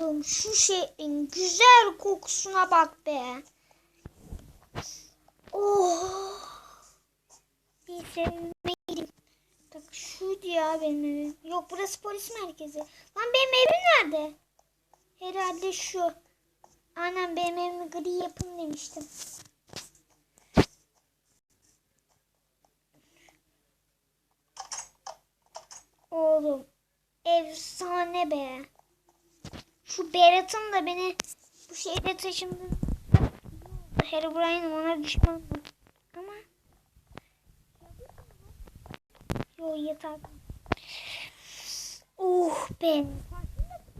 Oğlum şu şeyin güzel kokusuna bak be. Oh. Bir sevime. Bak şuydu ya benim. Yok burası polis merkezi. Lan benim evim nerede? Herhalde şu. Annem benim evimi gri yapın demiştim. Oğlum efsane be. Şu Berat'ın da beni bu şehre taşındı. Herobrine ona düşman Ama Yo yatak. Oh be.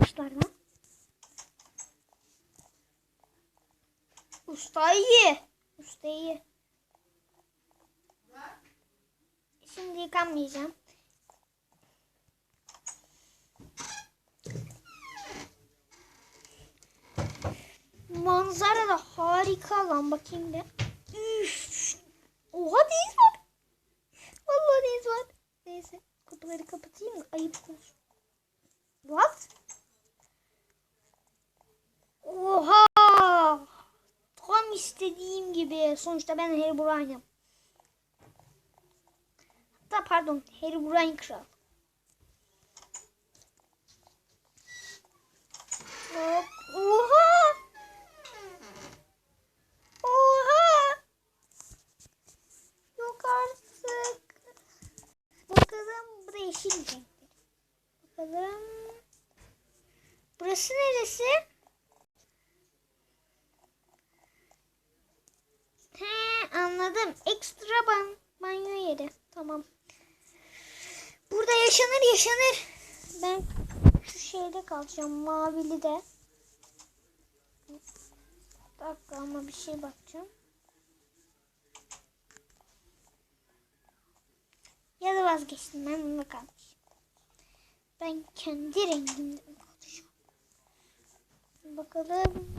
Kuşlar lan. Usta iyi. Usta iyi. Şimdi yıkanmayacağım. Manzara da harika lan bakayım bir. Üf. Oha deniz var. Vallahi deniz var. Neyse kapıları kapatayım da ayıp olsun. What? Oha. Tam istediğim gibi. Sonuçta ben Herobrine'ım. Hatta pardon Herobrine kral. Hop. Oha. Oha. Yok artık. Bakalım bu da yeşil renkli. Bakalım. Burası neresi? He anladım. Ekstra ban banyo yeri. Tamam. Burada yaşanır yaşanır. Ben şu şeyde kalacağım. Mavili de. Bir dakika ama bir şey bakacağım. Ya da vazgeçtim ben bununla kalmış. Ben kendi rengimde. Bakalım.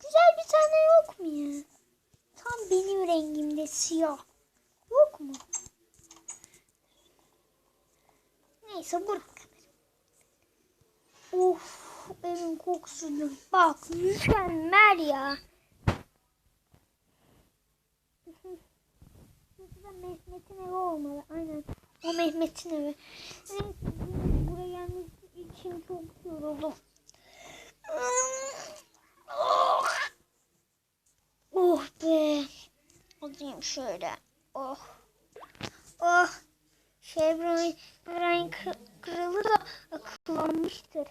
Güzel bir tane yok mu ya? Tam benim rengimde siyah. Yok mu? Neyse bırak. Of evin kokusunu bak mükemmel ya. Mehmet'in evi olmalı. Aynen. O Mehmet'in evi. Buraya gelmek için çok yoruldum. Oh. Oh be. Alayım şöyle. Oh. Oh. Şey Brian, kralı da akıllanmıştır.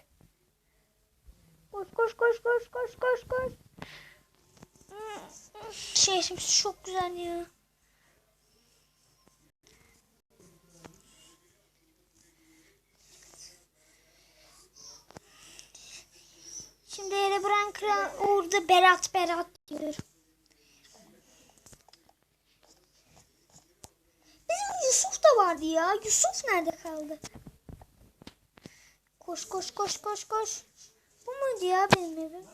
Koş koş koş koş koş koş koş. Şehrimiz çok güzel ya. Şimdi yere bırak kral orada Berat Berat diyor. Bizim Yusuf da vardı ya. Yusuf nerede kaldı? Koş koş koş koş koş. Bu muydu ya benim evim?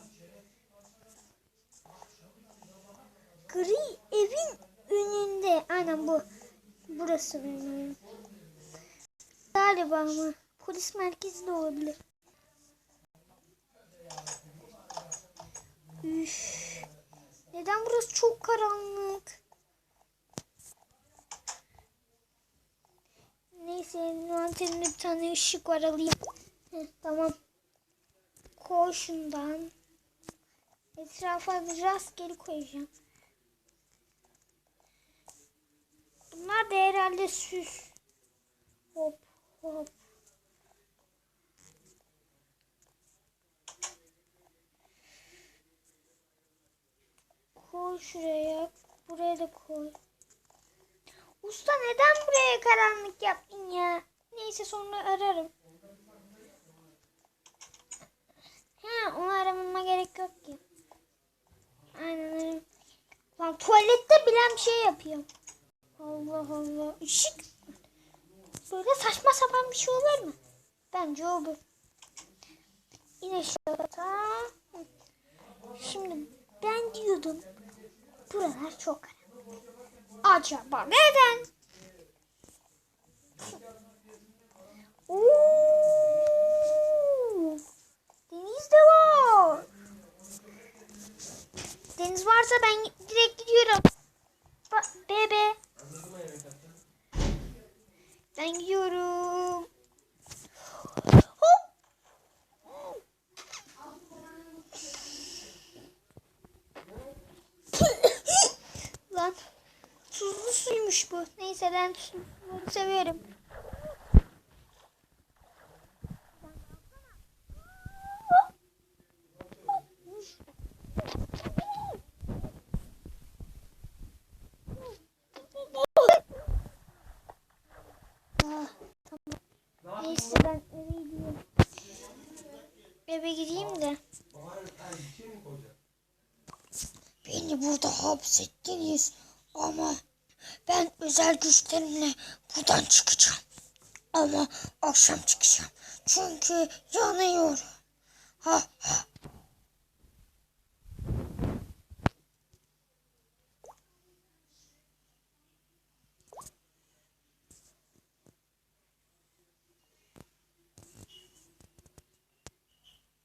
Gri evin önünde. Aynen bu. Burası benim evim. Galiba ama polis merkezi de olabilir. Üf. Neden burası çok karanlık? Neyse envanterimde bir tane ışık var alayım. Heh, tamam. Koy şundan. Etrafa rastgele koyacağım. Bunlar da herhalde süs. Hop hop. Koy şuraya. Buraya da koy. Usta neden buraya karanlık yaptın ya? Neyse sonra ararım. He onu aramama gerek yok ki. Aynen öyle. Lan tuvalette bilen bir şey yapıyor. Allah Allah. Işık. Böyle saçma sapan bir şey olur mu? Bence olur. Yine şurada. Şimdi ben diyordum. Buralar çok karanlık. Acaba neden? Oo, deniz de var. Deniz varsa ben direkt gidiyorum. Bebe. Ben gidiyorum. Bu. Neyse ben suyu severim. Neyse ben eve gideyim. Eve gideyim de. Beni burada hapsettiniz ama ben özel güçlerimle buradan çıkacağım. Ama akşam çıkacağım. Çünkü yanıyorum. Ha ha